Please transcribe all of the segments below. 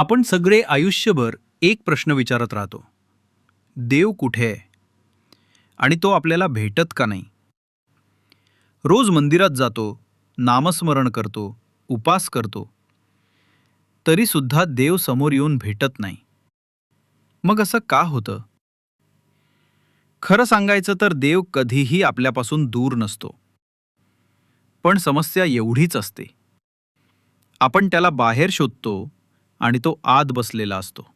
आपण सगळे आयुष्यभर एक प्रश्न विचारत राहतो. देव कुठे आहे? आणि तो आपल्याला भेटत का नाही? रोज मंदिरात जातो नामस्मरण करतो उपास करतो. तरी सुद्धा देव समोर येऊन भेटत नाही. मग असं का होतं? खरं सांगायचं तर देव कधीही आपल्यापासून दूर नसतो. पण समस्या एवढीच असते. आपण त्याला बाहेर शोधतो आणि तो आत बसलेला असतो.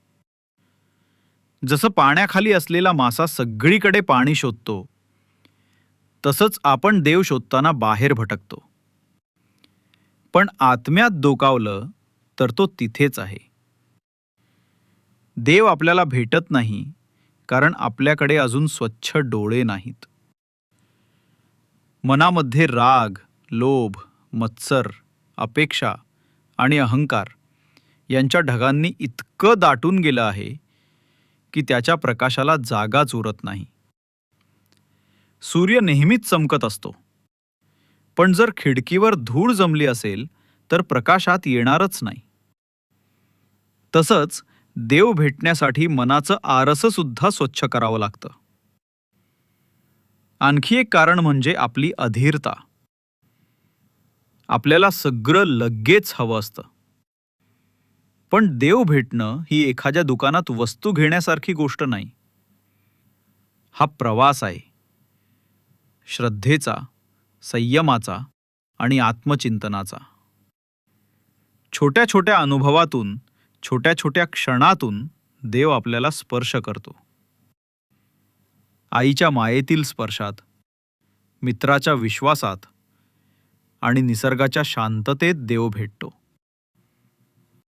जसं पाण्याखाली असलेला मासा सगळीकडे पाणी शोधतो तसंच आपण देव शोधताना बाहेर भटकतो. पण आत्म्यात डोकावलं तर तो तिथेच आहे. देव आपल्याला भेटत नाही कारण आपल्याकडे अजून स्वच्छ डोळे नाहीत. मनामध्ये राग लोभ मत्सर अपेक्षा आणि अहंकार यांच्या ढगांनी इतकं दाटून गेलं आहे की त्याच्या प्रकाशाला जागाच उरत नाही. सूर्य नेहमीच चमकत असतो. पण जर खिडकीवर धूळ जमली असेल तर प्रकाशात येणारच नाही. तसंच देव भेटण्यासाठी मनाचं आरसं सुद्धा स्वच्छ करावं लागतं. आणखी एक कारण म्हणजे आपली अधीरता. आपल्याला सगळं लगेच हवं असतं. पण देव भेटणं ही एखाद्या दुकानात वस्तू घेण्यासारखी गोष्ट नाही. हा प्रवास आहे. श्रद्धेचा संयमाचा आणि आत्मचिंतनाचा. छोट्या छोट्या अनुभवातून छोट्या छोट्या क्षणातून देव आपल्याला स्पर्श करतो. आईच्या मायेतील स्पर्शात मित्राच्या विश्वासात आणि निसर्गाच्या शांततेत देव भेटतो.